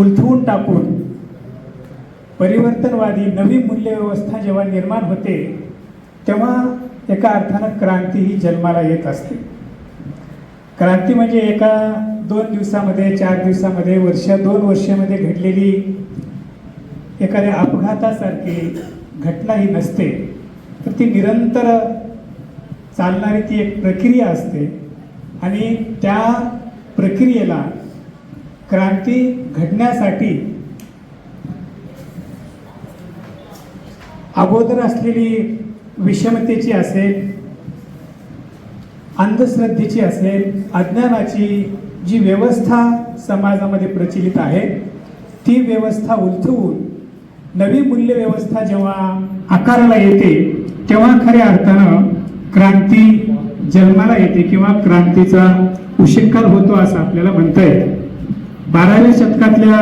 उलथवून टाकून परिवर्तनवादी नवी मूल्यव्यवस्था जेव्हा निर्माण होते तेव्हा एका अर्थानं क्रांती ही जन्माला येत असते. क्रांती म्हणजे एका दोन दिवसामध्ये चार दिवसामध्ये वर्ष दोन वर्षामध्ये घडलेली एखाद्या अपघातासारखी घटना ही नसते. तर ती निरंतर चालणारी ती एक प्रक्रिया असते आणि त्या प्रक्रियेला क्रांती घडण्यासाठी अगोदर असलेली विषमतेची असेल अंधश्रद्धेची असेल अज्ञानाची जी व्यवस्था समाजामध्ये प्रचलित आहे ती व्यवस्था उलथवून नवी मूल्य व्यवस्था जेव्हा आकाराला येते तेव्हा खऱ्या अर्थानं क्रांती जन्माला येते किंवा क्रांतीचा उशिकाल होतो असं आपल्याला म्हणता येतं. बाराव्या शतकातल्या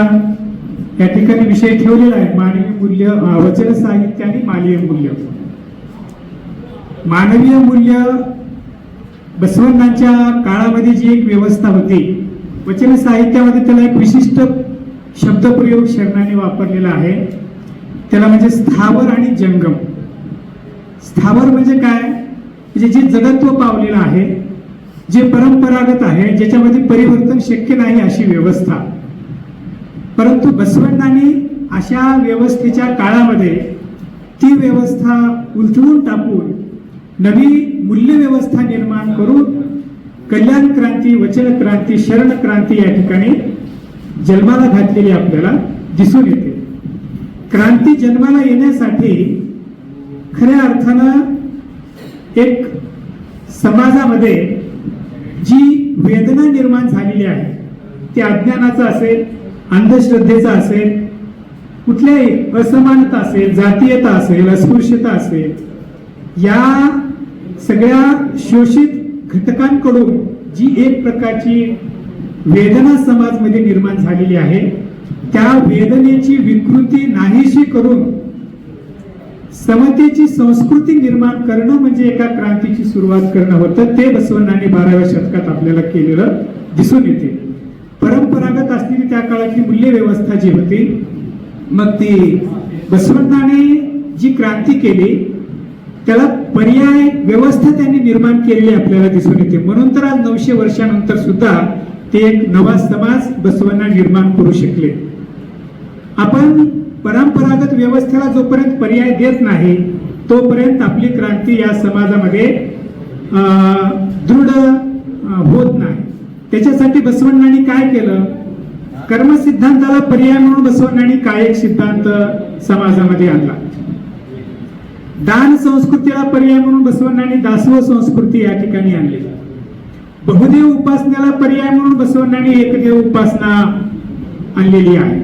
या ठिकाणी विषय ठेवलेला आहे. मानवी मूल्य वचन साहित्य आणि मानवीय मूल्य. मानवीय मूल्य बसवंतांच्या काळामध्ये जी एक व्यवस्था होती वचन साहित्यामध्ये त्याला एक विशिष्ट शब्दप्रयोग शरणाने वापरलेला आहे. त्याला म्हणजे स्थावर आणि जंगम. स्थावर म्हणजे काय? म्हणजे जे जडत्व पावलेलं आहे जे परंपरागत आहे ज्याच्यामध्ये परिवर्तन शक्य नाही अशी व्यवस्था. परंतु बसवण्णांनी अशा व्यवस्थेच्या काळामध्ये ती व्यवस्था उलथवून टाकून नवी मूल्यव्यवस्था निर्माण करून कल्याण क्रांती वचन क्रांती शरण क्रांती या ठिकाणी जन्माला घातलेली आपल्याला दिसून येते. क्रांती जन्माला येण्यासाठी खऱ्या अर्थानं एक समाजामध्ये जी वेदना निर्माण झालेली आहे ती अज्ञानाचं असेल अंधश्रद्धेचा असेल कुठल्याही असमानता असेल जातीयता असेल अस्पृश्यता असेल या सगळ्या शोषित घटकांकडून जी एक प्रकारची वेदना समाजमध्ये निर्माण झालेली आहे त्या वेदनेची विकृती नाहीशी करून समतेची संस्कृती निर्माण करणं म्हणजे एका क्रांतीची सुरुवात करणं होतं. ते बसवण्णांनी बाराव्या शतकात आपल्याला केलेलं दिसून येते. परंपरागत असलेली त्या काळातली मूल्य व्यवस्था जी होती मग ती बसवण्णाने जी क्रांती केली त्याला पर्याय व्यवस्था त्यांनी निर्माण केलेली आपल्याला दिसून येते. म्हणून तर आज नऊशे वर्षानंतर सुद्धा ते एक नवा समाज बसवण्णा निर्माण करू शकले. आपण परंपरागत व्यवस्थेला जोपर्यंत पर्याय देत नाही तोपर्यंत आपली क्रांती या समाजामध्ये दृढ होत नाही. त्याच्यासाठी बसवण्णांनी काय केलं? कर्मसिद्धांताला पर्याय म्हणून बसवण्णांनी एक सिद्धांत समाजामध्ये आणला. दान संस्कृतीला पर्याय म्हणून बसवण्णांनी दासव संस्कृती या ठिकाणी आणली. बहुदेव उपासनेला पर्याय म्हणून बसवण्णांनी एकदेव उपासना आणलेली आहे.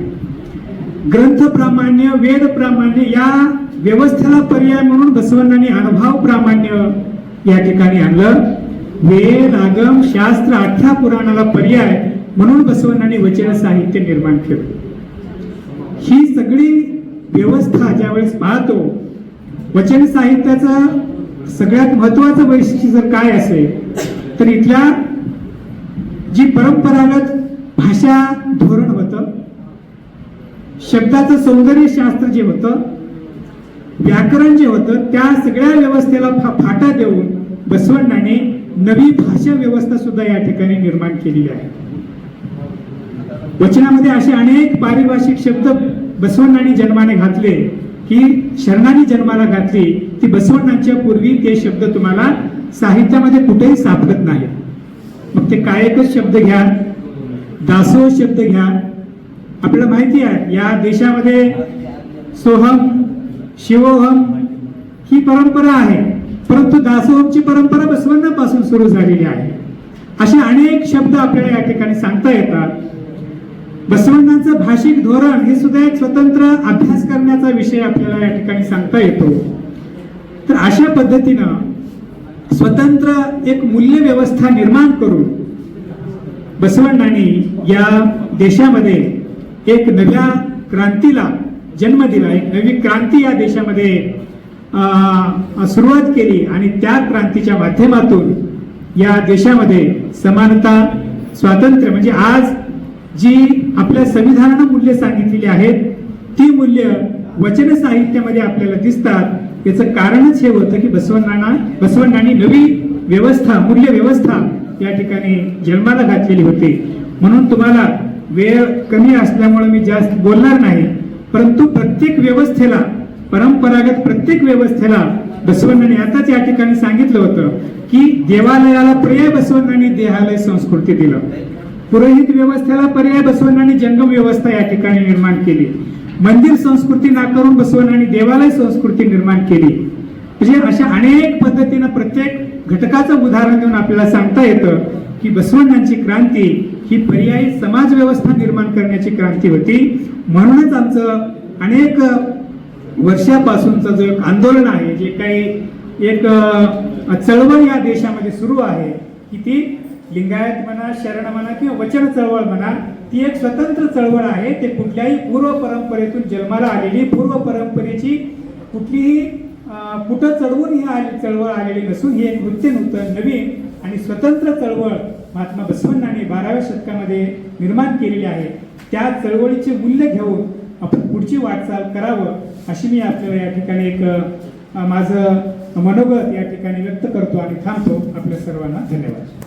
ग्रंथ प्रामाण्य वेद प्रामाण्य या व्यवस्थेला पर्याय म्हणून बसवंतांनी अनुभव प्रामाण्य या ठिकाणी आणलं. वेद आगम शास्त्र अठरा पुराणाला पर्याय म्हणून बसवंतांनी वचन साहित्य निर्माण केलं. ही सगळी व्यवस्था ज्यावेळेस पाहतो वचन साहित्याचं सगळ्यात महत्वाचं वैशिष्ट्य जर काय असेल तर इथल्या जी परंपरागत भाषा धोरण होतं शब्दाचं सौंदर्य शास्त्र जे होतं व्याकरण जे होतं त्या सगळ्या व्यवस्थेला फा- फाटा देऊन बसवण्णाने नवी भाषा व्यवस्था सुद्धा या ठिकाणी निर्माण केलेली आहे. वचनामध्ये असे अनेक पारिभाषिक शब्द बसवण्णाने जन्माने घातले की शरणांनी जन्माला घातली ती बसवण्णांच्या पूर्वी ते शब्द तुम्हाला साहित्यामध्ये कुठेही सापडत नाही मग ते कायकच शब्द घ्या दासो शब्द घ्या आपल्याला माहिती आहे या देशामध्ये सोहम शिवोहम ही परंपरा आहे. परंतु दासोहमची परंपरा बसवण्णापासून सुरू झालेली आहे. असे अनेक शब्द आपल्याला या ठिकाणी सांगता येतात. बसवण्णांचं भाषिक धोरण हे सुद्धा एक स्वतंत्र अभ्यास करण्याचा विषय आपल्याला या ठिकाणी सांगता येतो. तर अशा पद्धतीनं स्वतंत्र एक मूल्य व्यवस्था निर्माण करून बसवण्णांनी या देशामध्ये एक नव्या क्रांतीला जन्म दिला. एक नवी क्रांती या देशामध्ये सुरुवात केली आणि त्या क्रांतीच्या माध्यमातून या देशामध्ये समानता स्वातंत्र्य म्हणजे आज जी आपल्या संविधानानं मूल्य सांगितलेली आहेत ती मूल्य वचन साहित्यामध्ये आपल्याला दिसतात. याचं कारणच हे होतं की बसवण्णांना बसवण्णांनी नवी व्यवस्था मूल्य व्यवस्था या ठिकाणी जन्माला घातलेली होती. म्हणून तुम्हाला वेळ कमी असल्यामुळे मी जास्त बोलणार नाही परंतु प्रत्येक व्यवस्थेला परंपरागत प्रत्येक व्यवस्थेला बसवण्णांनी आताच या ठिकाणी सांगितलं होतं की देवालयाला पर्याय बसवंतांनी देहालय संस्कृती दिलं. पुरोहित व्यवस्थेला पर्याय बसवण्णांनी जंगम व्यवस्था या ठिकाणी निर्माण केली. मंदिर संस्कृती नाकारून बसवण्णांनी देवालय संस्कृती निर्माण केली. म्हणजे अशा अनेक पद्धतीनं प्रत्येक घटकाचं उदाहरण देऊन आपल्याला सांगता येतं की बसवण्णांची क्रांती ही पर्यायी समाज व्यवस्था निर्माण करण्याची क्रांती होती. म्हणूनच आमचं अनेक वर्षापासूनचं जो एक आंदोलन आहे जे काही एक चळवळ या देशामध्ये सुरू आहे की ती लिंगायत म्हणा शरण म्हणा किंवा वचन चळवळ म्हणा ती एक स्वतंत्र चळवळ आहे. ते कुठल्याही पूर्व परंपरेतून जन्माला आलेली पूर्व परंपरेची कुठलीही कुठं चढवून ही आली चळवळ आलेली नसून ही एक नृत्य नूतन नवीन आणि स्वतंत्र चळवळ महात्मा बसवण्णाने बाराव्या शतकामध्ये निर्माण केलेली आहे. त्या चळवळीचे मूल्य घेऊन आपण पुढची वाटचाल करावं अशी मी आपल्याला या ठिकाणी एक माझं मनोगत या ठिकाणी व्यक्त करतो आणि थांबतो. आपल्या सर्वांना धन्यवाद.